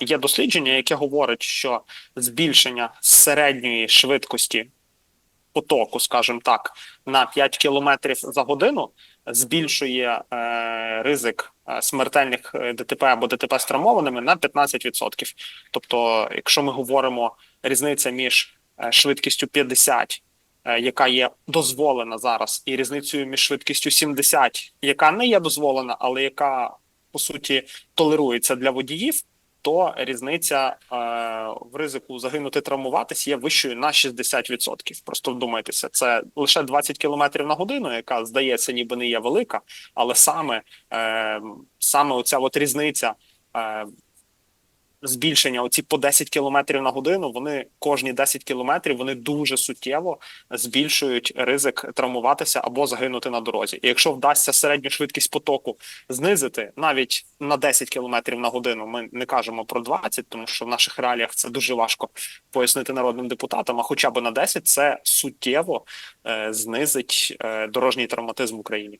є дослідження, яке говорить, що збільшення середньої швидкості потоку, скажімо так, на 5 кілометрів за годину збільшує е, ризик е, смертельних е, ДТП або ДТП з травмованими на 15%. Тобто, якщо ми говоримо різниця між е, швидкістю 50, е, яка є дозволена зараз, і різницею між швидкістю 70, яка не є дозволена, але яка по суті толерується для водіїв, то різниця е, в ризику загинути травмуватись є вищою на 60%. Просто вдумайтеся, це лише 20 км на годину, яка здається, ніби не є велика, але саме, е, саме оця от різниця. Е, Збільшення оці по 10 км на годину. Вони кожні 10 кілометрів вони дуже суттєво збільшують ризик травмуватися або загинути на дорозі. І якщо вдасться середню швидкість потоку знизити навіть на 10 км на годину, ми не кажемо про 20, тому що в наших реаліях це дуже важко пояснити народним депутатам. А хоча б на 10 це суттєво е, знизить е, дорожній травматизм в Україні.